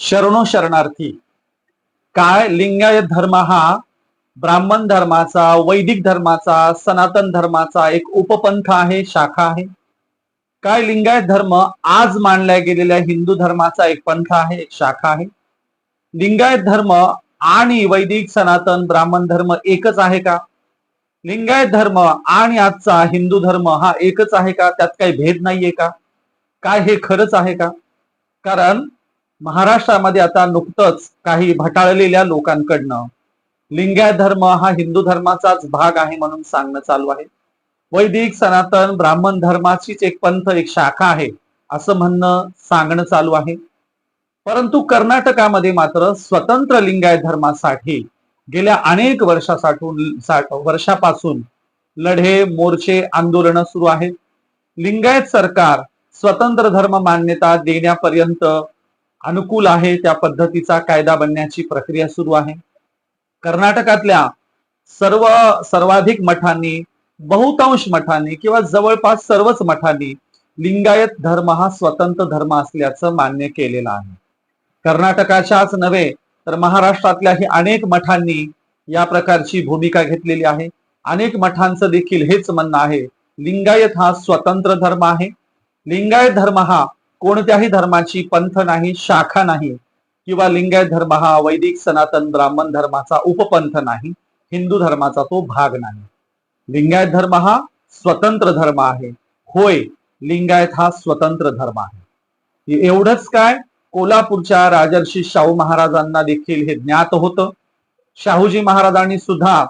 शरणो शरणार्थी. काय लिंगायत धर्म हा ब्राह्मण धर्माचा वैदिक धर्माचा सनातन धर्माचा एक उपपंथ आहे शाखा आहे. काय लिंगायत धर्म आज मानल्या गेलेल्या हिंदू धर्माचा एक पंथ आहे एक शाखा आहे. लिंगायत धर्म आणि वैदिक सनातन ब्राह्मण धर्म एकच आहे का? लिंगायत धर्म आणि आजचा हिंदू धर्म हा एकच आहे का? त्यात काही भेद नाहीये का? काय हे खरंच आहे का? कारण महाराष्ट्रामध्ये आता नुकतंच काही भटाळलेल्या लोकांकडनं लिंगायत धर्म हा हिंदू धर्माचाच भाग आहे म्हणून सांगणं चालू आहे. वैदिक सनातन ब्राह्मण धर्माचीच एक पंथ एक शाखा आहे असं म्हणणं सांगणं चालू आहे. परंतु कर्नाटकामध्ये मात्र स्वतंत्र लिंगायत धर्मासाठी गेल्या अनेक वर्षासाठून वर्षापासून लढे मोर्चे आंदोलन सुरू आहेत. लिंगायत सरकार स्वतंत्र धर्म मान्यता देण्यापर्यंत अनुकूल आहे त्या पद्धतीचा कायदा बनण्याची प्रक्रिया सुरू आहे. कर्नाटकातल्या सर्व सर्वाधिक मठांनी बहुतांश मठांनी किंवा जवळपास सर्वच मठांनी लिंगायत धर्म हा स्वतंत्र धर्म असल्याचं मान्य केलेलं आहे. कर्नाटकाच्याच नव्हे तर महाराष्ट्रातल्याही अनेक मठांनी या प्रकारची भूमिका घेतलेली आहे. अनेक मठांचं देखील हेच म्हणणं आहे लिंगायत हा स्वतंत्र धर्म आहे. लिंगायत धर्म हा कोणत्याही धर्माची पंथ नाही शाखा नाही किंवा लिंगायत धर्म हा वैदिक सनातन ब्राह्मण धर्माचा उपपंथ नाही हिंदू धर्माचा तो भाग नाही. लिंगायत धर्म हा स्वतंत्र धर्म आहे. होय लिंगायत हा स्वतंत्र धर्म आहे. एवढंच काय कोल्हापूरच्या राजर्षी शाहू महाराजांना देखील हे ज्ञात होतं. शाहूजी महाराजांनी सुद्धा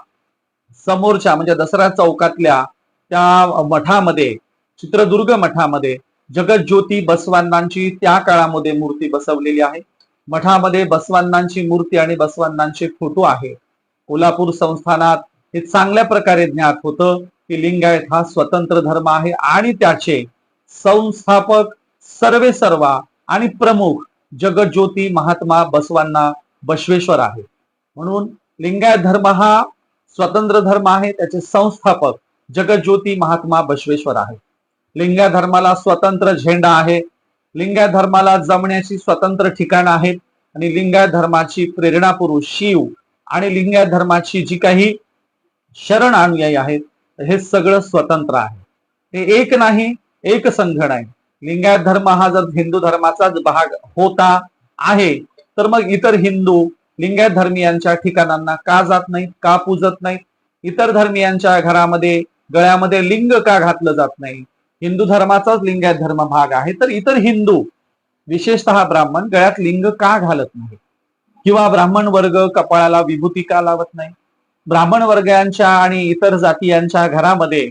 समोरच्या म्हणजे दसरा चौकातल्या त्या मठामध्ये चित्रदुर्ग मठामध्ये जगज्योती बसवांनांची त्या काळामध्ये मूर्ती बसवलेली आहे. मठामध्ये बसवांनांची मूर्ती आणि बसवांनांचे फोटो आहे. कोल्हापूर संस्थानात हे चांगल्या प्रकारे ज्ञात होतं की लिंगायत हा स्वतंत्र धर्म आहे आणि त्याचे संस्थापक सर्वे सर्वा आणि प्रमुख जगज्योती महात्मा बसवांना बसवेश्वर आहे म्हणून लिंगायत धर्म हा स्वतंत्र धर्म आहे त्याचे संस्थापक जगज्योती महात्मा बसवेश्वर आहे लिंगा धर्माला स्वतंत्र झेंडा आहे. लिंगा धर्माला जमण्याची स्वतंत्र ठिकाण आहेत आणि लिंगा धर्माची प्रेरणा पुरुष शिव आणि लिंगा धर्माची जी काही शरण अनुयायी आहेत हे सगळं स्वतंत्र आहे. हे एक नाही एक संघ नाही लिंगायत धर्म हा जर हिंदू धर्माचाच भाग होता आहे तर मग इतर हिंदू लिंगायत धर्मियांच्या ठिकाणांना का जात नाहीत का पूजत नाहीत? इतर धर्मियांच्या घरामध्ये गळ्यामध्ये लिंग का घातलं जात नाही? हिंदू धर्माचाच लिंगायत धर्म भाग आहे. तर इतर हिंदू विशेषतः ब्राह्मण गळ्यात लिंग का घालत नाही? किंवा ब्राह्मण वर्ग कपाळाला विभूती का लावत नाही? ब्राह्मण वर्गांच्या आणि इतर जातीयांच्या घरामध्ये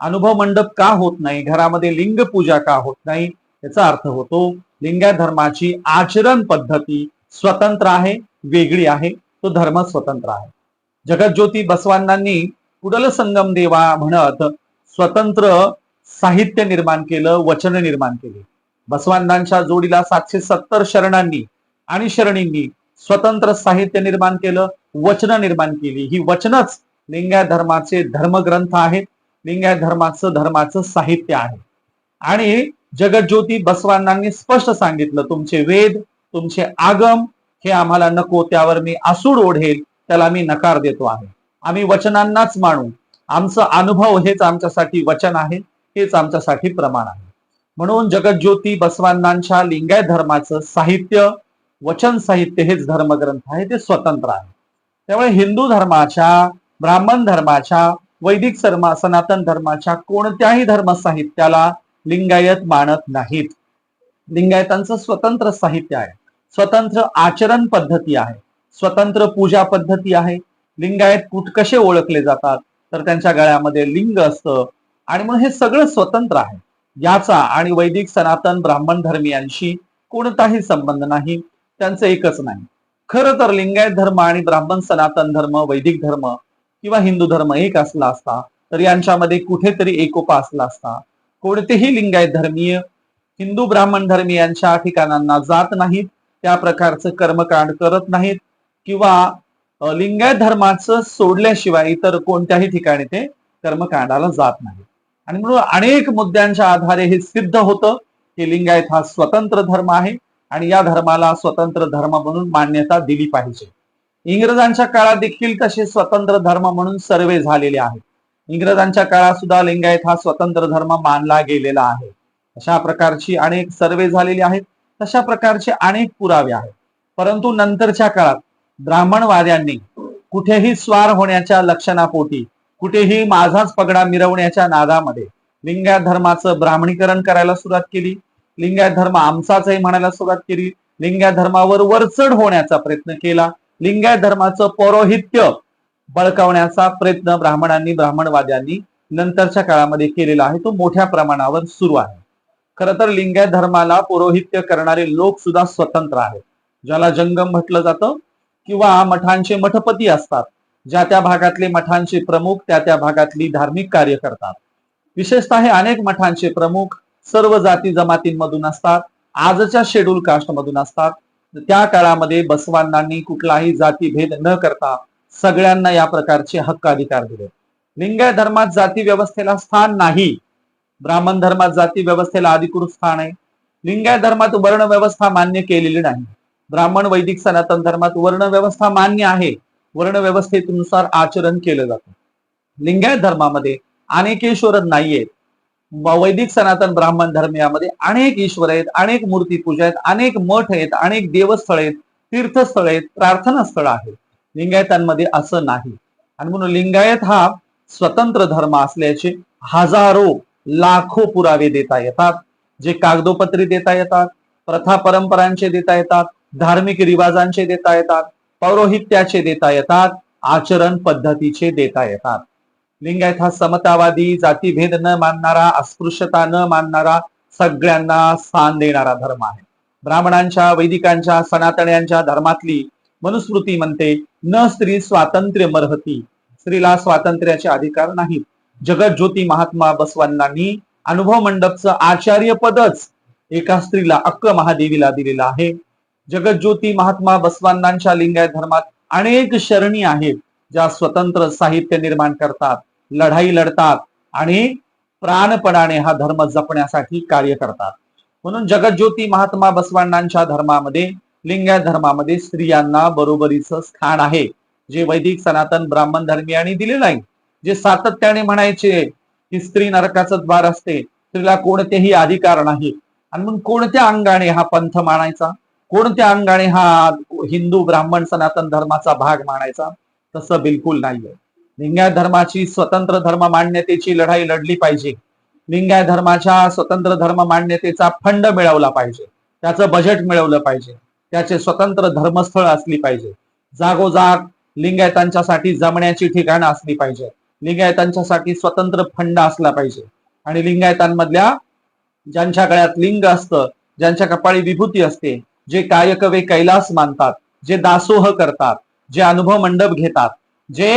अनुभव मंडप का होत नाही? घरामध्ये लिंग पूजा का होत नाही? याचा अर्थ होतो लिंगायत धर्माची आचरण पद्धती स्वतंत्र आहे वेगळी आहे तो धर्म स्वतंत्र आहे. जगज्योती बसवानांनी कुडल संगम देवा म्हणत स्वतंत्र साहित्य निर्माण केलं वचन निर्माण केले. बसवांनांच्या जोडीला सातशे सत्तर शरणांनी आणि शरणींनी स्वतंत्र साहित्य निर्माण केलं वचन निर्माण केली. ही वचनच लिंगायत धर्माचे धर्मग्रंथ आहेत. लिंगायत धर्माचं धर्माचं साहित्य आहे. आणि जगज्योती बसवानांनी स्पष्ट सांगितलं तुमचे वेद तुमचे आगम हे आम्हाला नको त्यावर मी आसूड ओढेल त्याला मी नकार देतो आहे. आम्ही वचनांनाच मानू. आमचं अनुभव हेच आमच्यासाठी वचन आहे. हेच आमच्यासाठी प्रमाण आहे. म्हणून जगज्योती बसवानांच्या लिंगायत धर्माचं साहित्य वचन साहित्य हेच धर्मग्रंथ आहे ते स्वतंत्र आहे. त्यामुळे हिंदू धर्माच्या ब्राह्मण धर्माच्या वैदिक सर्मा सनातन धर्माच्या कोणत्याही धर्म साहित्याला लिंगायत मानत नाहीत. लिंगायतांचं स्वतंत्र साहित्य आहे. स्वतंत्र आचरण पद्धती आहे. स्वतंत्र पूजा पद्धती आहे. लिंगायत कुठ कसे ओळखले जातात? तर त्यांच्या गळ्यामध्ये लिंग असतं. आणि मग हे सगळं स्वतंत्र आहे. याचा आणि वैदिक सनातन ब्राह्मण धर्मियांशी कोणताही संबंध नाही त्यांचं एकच नाही. खरं तर लिंगायत धर्म आणि ब्राह्मण सनातन धर्म वैदिक धर्म किंवा हिंदू धर्म एक असला असता तर यांच्यामध्ये कुठेतरी एकोपा असला असता कोणतेही लिंगायत धर्मीय हिंदू ब्राह्मण धर्मीयांच्या ठिकाणांना जात नाहीत त्या प्रकारचं कर्मकांड करत नाहीत किंवा लिंगायत धर्माचं सोडल्याशिवाय इतर कोणत्याही ठिकाणी ते कर्मकांडाला जात नाही आणि म्हणून अनेक मुद्द्यांच्या आधारे हे सिद्ध होतं की लिंगायत हा स्वतंत्र धर्म आहे आणि या धर्माला स्वतंत्र धर्म म्हणून मान्यता दिली पाहिजे. इंग्रजांच्या काळात देखील तसे स्वतंत्र धर्म म्हणून सर्वे झालेले आहेत. इंग्रजांच्या काळात सुद्धा लिंगायत हा स्वतंत्र धर्म मानला गेलेला आहे. अशा प्रकारची अनेक सर्वे झालेली आहेत. तशा प्रकारचे अनेक पुरावे आहेत. परंतु नंतरच्या काळात ब्राह्मणवाद्यांनी कुठेही स्वार होण्याच्या लक्षणापोटी कुठेही माझाच पगडा मिरवण्याच्या नादामध्ये. लिंगायत धर्माचं ब्राह्मणीकरण करायला सुरुवात केली. लिंगायत धर्म आमचाच आहे म्हणायला सुरुवात केली. लिंगायत धर्मावर वरचढ होण्याचा प्रयत्न केला. लिंगायत धर्माचं पौरोहित्य बळकावण्याचा प्रयत्न ब्राह्मणांनी ब्राह्मणवाद्यांनी नंतरच्या काळामध्ये केलेला आहे. तो मोठ्या प्रमाणावर सुरू आहे. खर तर लिंगायत धर्माला पौरोहित्य करणारे लोक सुद्धा स्वतंत्र आहेत. ज्याला जंगम म्हटलं जातं किंवा मठांचे मठपती असतात. ज्या त्या भागातले मठांचे प्रमुख त्या त्या भागातली धार्मिक कार्य करतात. विशेषतः हे अनेक मठांचे प्रमुख सर्व जाती जमातींमधून असतात आजच्या शेड्यूल कास्ट मधून असतात. त्या काळामध्ये बसवांनांनी कुठलाही जातीभेद न करता सगळ्यांना या प्रकारचे हक्क अधिकार दिले. लिंगाय धर्मात जाती व्यवस्थेला स्थान नाही. ब्राह्मण धर्मात जाती व्यवस्थेला अधिकृत स्थान आहे. लिंगाय धर्मात वर्ण व्यवस्था मान्य केलेली नाही. ब्राह्मण वैदिक सनातन धर्मात वर्ण व्यवस्था मान्य आहे. वर्णव्यवस्थेनुसार आचरण केलं जातं. लिंगायत धर्मामध्ये अनेक ईश्वर नाहीयेत. वैदिक सनातन ब्राह्मण धर्मियामध्ये अनेक ईश्वर आहेत अनेक मूर्ती पूजा आहेत अनेक मठ आहेत अनेक देवस्थळ आहेत तीर्थस्थळ आहेत प्रार्थना स्थळ आहेत. लिंगायतांमध्ये असं नाही. आणि म्हणून लिंगायत हा स्वतंत्र धर्म असल्याचे हजारो लाखो पुरावे देता येतात. जे कागदोपत्री देता येतात प्रथा परंपरांचे देता येतात धार्मिक रिवाजांचे देता येतात. पौरोहित्याचे देता येतात आचरण पद्धतीचे देता येतात. लिंगायत हा समतावादी जातीभेद न मानणारा अस्पृश्यता न मानणारा सगळ्यांना स्थान देणारा धर्म आहे. ब्राह्मणांच्या वैदिकांच्या सनातन्यांच्या धर्मातली मनुस्मृती म्हणते न स्त्री स्वातंत्र्य मरहती. स्त्रीला स्वातंत्र्याचे अधिकार नाहीत. जगत ज्योती महात्मा बसवांनी अनुभव मंडपचं आचार्य पदच एका स्त्रीला अक्क महादेवीला दिलेलं आहे. जगज्योती महात्मा बसवानांच्या लिंगायत धर्मात अनेक शरणी आहेत ज्या स्वतंत्र साहित्य निर्माण करतात लढाई लढतात आणि प्राणपणाने हा धर्म जपण्यासाठी कार्य करतात. म्हणून जगज्योती महात्मा बसवानांच्या धर्मामध्ये लिंगायत धर्मामध्ये स्त्रियांना बरोबरीचं स्थान आहे. जे वैदिक सनातन ब्राह्मण धर्मियांनी दिलेलं आहे. जे सातत्याने म्हणायचे की स्त्री नरकाचं द्वार असते स्त्रीला कोणतेही अधिकार नाही. आणि म्हणून कोणत्या अंगाने हा पंथ मानायचा? कोणत्या अंगाने हा हिंदू ब्राह्मण सनातन धर्माचा भाग मानायचा? तसं बिलकुल नाहीये. लिंगायत धर्माची स्वतंत्र धर्म मान्यतेची लढाई लढली पाहिजे. लिंगायत धर्माच्या स्वतंत्र धर्म मान्यतेचा फंड मिळवला पाहिजे. त्याचं बजेट मिळवलं पाहिजे. त्याचे स्वतंत्र धर्मस्थळ असली पाहिजे. जागोजाग लिंगायतांच्यासाठी जमण्याची ठिकाणं असली पाहिजे. लिंगायतांच्यासाठी स्वतंत्र फंड असला पाहिजे. आणि लिंगायतांमधल्या ज्यांच्या गळ्यात लिंग असतं ज्यांच्या कपाळी विभूती असते जे कायकवे कैलास मानतात जे दासोह करतात जे अनुभव मंडप घेतात जे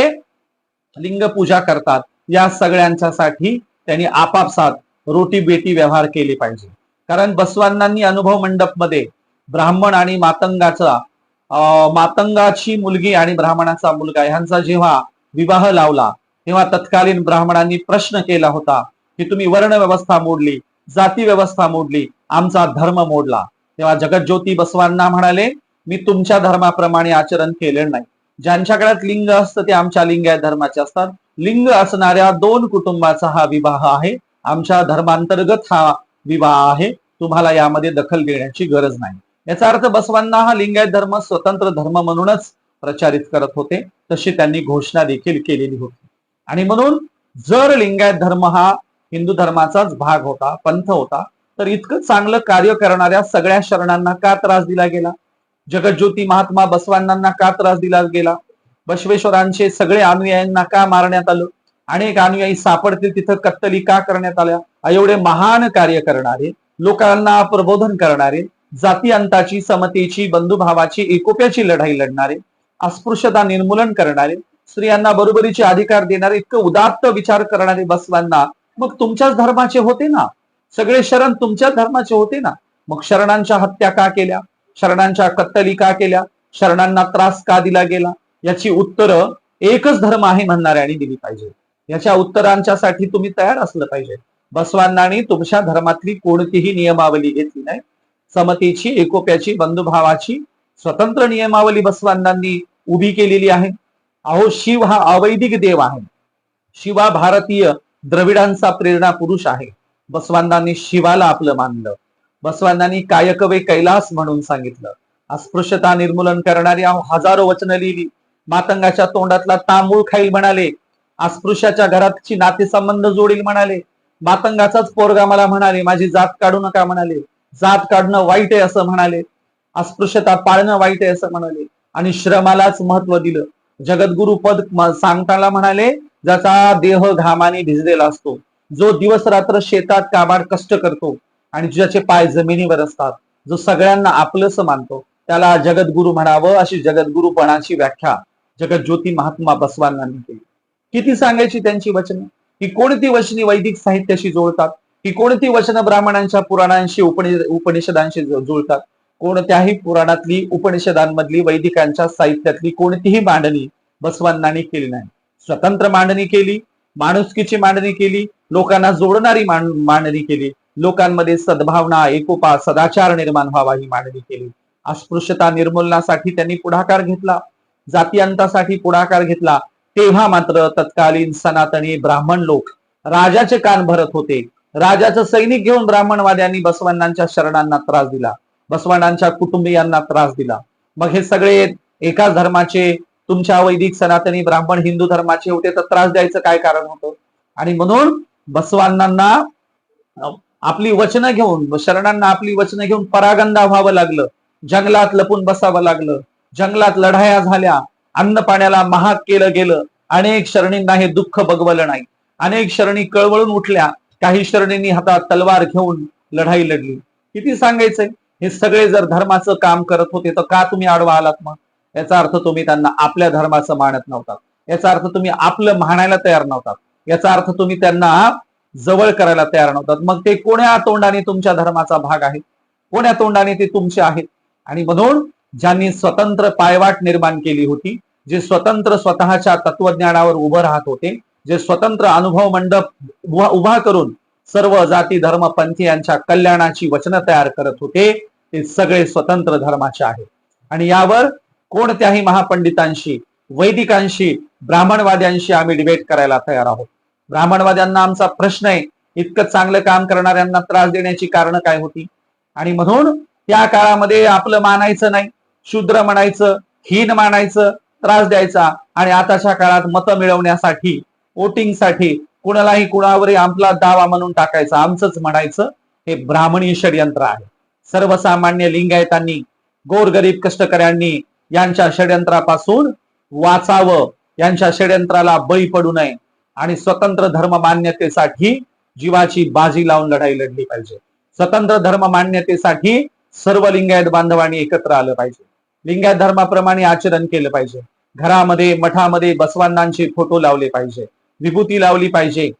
लिंग पूजा करतात या सगळ्यांच्यासाठी त्यांनी आपापसात रोटी बेटी व्यवहार केले पाहिजे. कारण बसवांनांनी अनुभव मंडपमध्ये ब्राह्मण आणि मातंगाचा मातंगाची मुलगी आणि ब्राह्मणाचा मुलगा ह्यांचा जेव्हा विवाह लावला तेव्हा तत्कालीन ब्राह्मणांनी प्रश्न केला होता की तुम्ही वर्ण व्यवस्था मोडली जाती व्यवस्था मोडली आमचा धर्म मोडला. तेव्हा जगज्योती बसवांना म्हणाले मी तुमच्या धर्माप्रमाणे आचरण केले नाही. ज्यांच्या लिंग असतं ते आमच्या लिंगायत धर्माचे असतात. लिंग असणाऱ्या दोन कुटुंबाचा हा विवाह आहे. आमच्या धर्मांतर्गत हा विवाह आहे. तुम्हाला यामध्ये दखल घेण्याची गरज नाही. याचा अर्थ बसवांना हा लिंगायत धर्म स्वतंत्र धर्म म्हणूनच प्रचारित करत होते. तशी त्यांनी घोषणा देखील केलेली होती. आणि म्हणून जर लिंगायत धर्म हा हिंदू धर्माचाच भाग होता पंथ होता तर इतकं चांगलं कार्य करणाऱ्या सगळ्या शरणांना का त्रास दिला गेला? जगज्योती महात्मा बसवांना का त्रास दिला गेला? बसवेश्वरांचे सगळे अनुयायांना का मारण्यात आलं? अनेक अनुयायी सापडतील तिथं कत्तली का करण्यात आल्या? एवढे महान कार्य करणारे लोकांना प्रबोधन करणारे जाती अंताची समतेची बंधुभावाची एकोप्याची लढाई लढणारे अस्पृश्यता निर्मूलन करणारे स्त्रियांना बरोबरीचे अधिकार देणारे इतकं उदात्त विचार करणारे बसवांना मग तुमच्याच धर्माचे होते ना? सगळे शरण तुमच्या धर्माचे होते ना. मग शरणांच्या हत्या का केल्या? शरणांच्या कत्तली का केल्या? शरणांना त्रास का दिला गेला? याची उत्तरं एकच धर्म आहे म्हणणाऱ्यांनी दिली पाहिजे. याच्या उत्तरांच्यासाठी तुम्ही तयार असलं पाहिजे. बसवांनानी तुमच्या धर्मातली कोणतीही नियमावली घेतली नाही. समतेची एकोप्याची बंधुभावाची स्वतंत्र नियमावली बसवांनांनी उभी केलेली आहे. अहो शिव हा अवैदिक देव आहे. शिव हा भारतीय द्रविडांचा प्रेरणा पुरुष आहे. बसवानांनी शिवाला आपलं मानलं. बसवानांनी कायकवे कैलास म्हणून सांगितलं. अस्पृश्यता निर्मूलन करणारी हजारो वचनं लिहिली. मातंगाच्या तोंडातला तांबूळ खाईल म्हणाले. अस्पृश्याच्या घरातची नातेसंबंध जोडील म्हणाले. मातंगाचाच पोरगा मला म्हणाले माझी जात काढू नका म्हणाले. जात काढणं वाईट आहे असं म्हणाले. अस्पृश्यता पाळणं वाईट आहे असं म्हणाले. आणि श्रमालाच महत्त्व दिलं. जगद्गुरु पद सांगताना म्हणाले ज्याचा देह घामाने भिजलेला असतो. जो दिवस रात्र शेतात काबाड कष्ट करतो आणि ज्याचे पाय जमिनीवर असतात जो सगळ्यांना आपलंस मानतो त्याला जगद्गुरु म्हणावं अशी जगद्गुरुपणाची व्याख्या जगज्योती महात्मा बसवांनांनी केली. किती सांगायची त्यांची वचनं? ही कोणती वचनी वैदिक साहित्याशी जोडतात ही कोणती वचनं ब्राह्मणांच्या पुराणांशी उपनिषदांशी जुळतात? कोणत्याही पुराणातली उपनिषदांमधली वैदिकांच्या साहित्यातली कोणतीही मांडणी बसवांनांनी केली नाही. स्वतंत्र मांडणी केली माणुसकीची मांडणी केली लोकांना जोडणारी मांडणी केली लोकांमध्ये सद्भावना एकोपा सदाचार निर्माण व्हावा ही मांडणी केली. अस्पृश्यता निर्मूलनासाठी त्यांनी पुढाकार घेतला जातीयांतासाठी पुढाकार घेतला. तेव्हा मात्र तत्कालीन सनातनी ब्राह्मण लोक राजाचे कान भरत होते. राजाचं सैनिक घेऊन ब्राह्मणवाद्यांनी बसवण्णांच्या शरणांना त्रास दिला. बसवण्णांच्या कुटुंबियांना त्रास दिला. मग हे सगळे एकाच धर्माचे तुमच्या वैदिक सनातनी ब्राह्मण हिंदू धर्माचे होते तर त्रास द्यायचं काय कारण होतं? आणि म्हणून बसवांनांना आपली वचनं घेऊन शरणांना आपली वचनं घेऊन परागंदा व्हावं लागलं. जंगलात लपून बसावं लागलं. जंगलात लढाया झाल्या. अन्न पाण्याला महाग केलं गेलं. अनेक शरणींना हे दुःख बगवलं नाही. अनेक शरणी कळवळून उठल्या. काही शरणींनी हातात तलवार घेऊन लढाई लढली. किती सांगायचंय? हे सगळे जर धर्माचं काम करत होते तर का तुम्ही आडवा आलात मग? याचा अर्थ तुम्ही त्यांना आपल्या धर्माचं मानत नव्हता याचा अर्थ तुम्ही आपलं म्हणायला तयार नव्हतात. याचा अर्थ तुम्ही त्यांना जवळ करायला तयार नव्हतात. मग ते कोण्या तोंडाने तुमच्या धर्माचा भाग आहे कोण्या तोंडाने ते तुमचे आहेत? आणि म्हणून ज्यांनी स्वतंत्र पायवाट निर्माण केली होती जे स्वतंत्र स्वतःच्या तत्वज्ञानावर उभं राहत होते जे स्वतंत्र अनुभव मंडप उभा उभा करून सर्व जाती धर्म पंथी यांच्या कल्याणाची वचनं तयार करत होते ते सगळे स्वतंत्र धर्माचे आहेत. आणि यावर कोणत्याही महापंडितांशी वैदिकांशी ब्राह्मणवाद्यांशी आम्ही डिबेट करायला तयार आहोत. ब्राह्मणवाद्यांना आमचा प्रश्न आहे इतकं चांगलं काम करणाऱ्यांना त्रास देण्याची कारण काय होती? आणि म्हणून त्या काळामध्ये आपलं मानायचं नाही शूद्र म्हणायचं हीन मानायचं त्रास द्यायचा आणि आताच्या काळात मतं मिळवण्यासाठी वोटिंगसाठी कुणालाही कुणावरही आपला दावा म्हणून टाकायचा आमचंच म्हणायचं हे ब्राह्मणी षडयंत्र आहे. सर्वसामान्य लिंगायतांनी गोरगरीब कष्टकऱ्यांनी यांच्या षडयंत्रापासून वाचावं. यांच्या षडयंत्राला बळी पडू नये. आणि स्वतंत्र धर्म मान्यतेसाठी जीवाची बाजी लावून लढाई लढली पाहिजे. स्वतंत्र धर्म मान्यतेसाठी सर्व लिंगायत बांधवांनी एकत्र आलं पाहिजे. लिंगायत धर्माप्रमाणे आचरण केलं पाहिजे. घरामध्ये मठामध्ये बसवांनांचे फोटो लावले पाहिजे. विभूती लावली पाहिजे.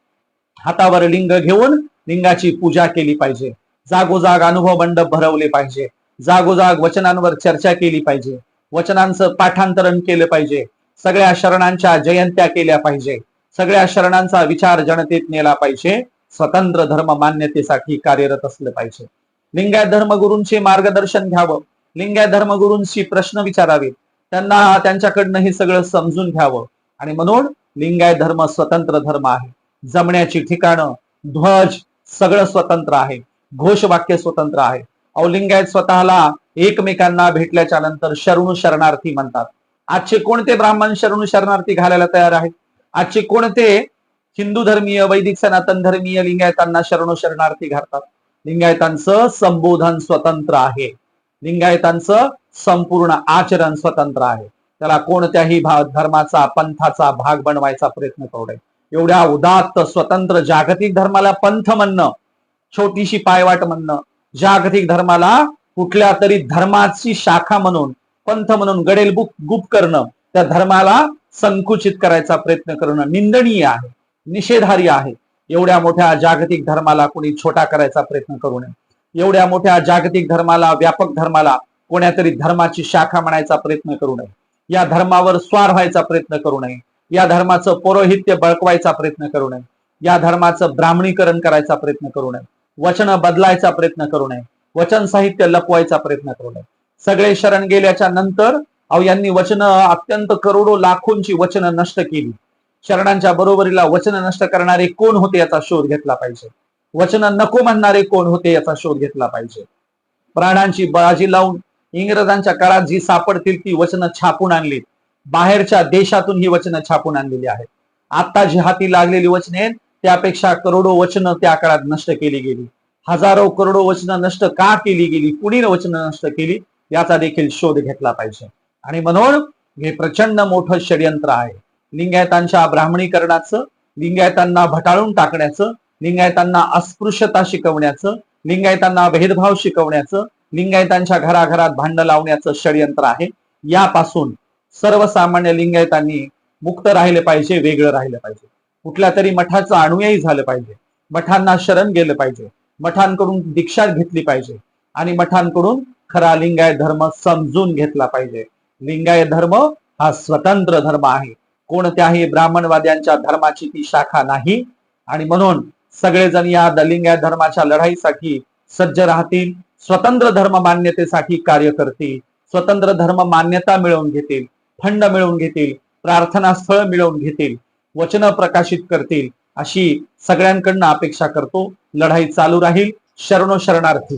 हातावर लिंग घेऊन लिंगाची पूजा केली पाहिजे. जागोजाग अनुभव मंडप भरवले पाहिजे. जागोजाग वचनांवर चर्चा केली पाहिजे. वचनांचं पाठांतरण केलं पाहिजे. सगळ्या शरणांच्या जयंत्या केल्या पाहिजे. सगळ्या शरणांचा विचार जनतेत नेला पाहिजे. स्वतंत्र धर्म मान्यतेसाठी कार्यरत असलं पाहिजे. लिंगायत धर्मगुरूंचे मार्गदर्शन घ्यावं. लिंगायत धर्मगुरूंशी प्रश्न विचारावे त्यांना त्यांच्याकडनं हे सगळं समजून घ्यावं. आणि म्हणून लिंगायत धर्म स्वतंत्र धर्म आहे. जमण्याची ठिकाणं ध्वज सगळं स्वतंत्र आहे. घोषवाक्य स्वतंत्र आहे. औलिंगायत स्वतःला. एकमेकांना भेटल्याच्या नंतर शरणू शरणार्थी म्हणतात. आजचे कोणते ब्राह्मण शरणू शरणार्थी घालायला तयार आहेत? आजचे कोणते हिंदू धर्मीय वैदिक सनातन धर्मीय लिंगायतांना शरणू शरणार्थी घालतात? लिंगायतांचं संबोधन स्वतंत्र आहे. लिंगायतांचं संपूर्ण आचरण स्वतंत्र आहे. त्याला कोणत्याही भाग धर्माचा पंथाचा भाग बनवायचा प्रयत्न करू नये. एवढ्या उदात्त स्वतंत्र जागतिक धर्माला पंथ म्हणणं छोटीशी पायवाट म्हणणं जागतिक धर्माला कुठल्या तरी धर्माची शाखा म्हणून पंथ म्हणून गडेल बुक गुप करणं त्या धर्माला संकुचित करायचा प्रयत्न करणं निंदनीय आहे निषेधार्य आहे. एवढ्या मोठ्या जागतिक धर्माला कोणी छोटा करायचा प्रयत्न करू नये. एवढ्या मोठ्या जागतिक धर्माला व्यापक धर्माला कोण्यातरी धर्माची शाखा म्हणायचा प्रयत्न करू नये. या धर्मावर स्वार व्हायचा प्रयत्न करू नये. या धर्माचं पौरोहित्य बळकवायचा प्रयत्न करू नये. या धर्माचं ब्राह्मणीकरण करायचा प्रयत्न करू नये. वचन बदलायचा प्रयत्न करू नये. वचन साहित्य लपवायचा प्रयत्न करू नये. सगळे शरण गेल्याच्यानंतर अहो यांनी वचन अत्यंत करोडो लाखोंची वचन नष्ट केली. शरणांच्या बरोबरीला वचन नष्ट करणारे कोण होते याचा शोध घेतला पाहिजे. वचन नको म्हणणारे कोण होते याचा शोध घेतला पाहिजे. प्राणांची बळाजी लावून इंग्रजांच्या काळात जी सापडतील ती वचनं छापून आणली. बाहेरच्या देशातून ही वचनं छापून आणलेली आहेत. आता जी हाती लागलेली वचने आहेत त्यापेक्षा करोडो वचनं त्या काळात नष्ट केली गेली. हजारो करोडो वचनं नष्ट का केली गेली? कुणी वचनं नष्ट केली? याचा देखील शोध घेतला पाहिजे. आणि म्हणून हे प्रचंड मोठं षडयंत्र आहे. लिंगायतांच्या ब्राह्मणीकरणाचं लिंगायतांना भटाळून टाकण्याचं लिंगायतांना अस्पृश्यता शिकवण्याचं लिंगायतांना भेदभाव शिकवण्याचं लिंगायतांच्या घराघरात भांडण लावण्याचं षडयंत्र आहे. यापासून सर्वसामान्य लिंगायतांनी मुक्त राहिले पाहिजे वेगळं राहिलं पाहिजे. कुठल्या तरी मठाचं अनुयायी झालं पाहिजे. मठांना शरण गेलं पाहिजे. मठांकडून दीक्षा घेतली पाहिजे. आणि मठांकडून खरा लिंगायत धर्म समजून घेतला पाहिजे. लिंगायत धर्म हा स्वतंत्र धर्म आहे. कोणत्याही ब्राह्मणवाद्यांच्या धर्माची ती शाखा नाही. आणि म्हणून सगळेजण या द- धर्माच्या लढाईसाठी सज्ज राहतील स्वतंत्र धर्म मान्यतेसाठी कार्य करतील स्वतंत्र धर्म मान्यता मिळवून घेतील फंड मिळवून घेतील प्रार्थना स्थळ मिळवून घेतील वचन प्रकाशित करतील अशी सगळ्यांकडनं अपेक्षा करतो. लढाई चालू राहील. शरणो शरणार्थी.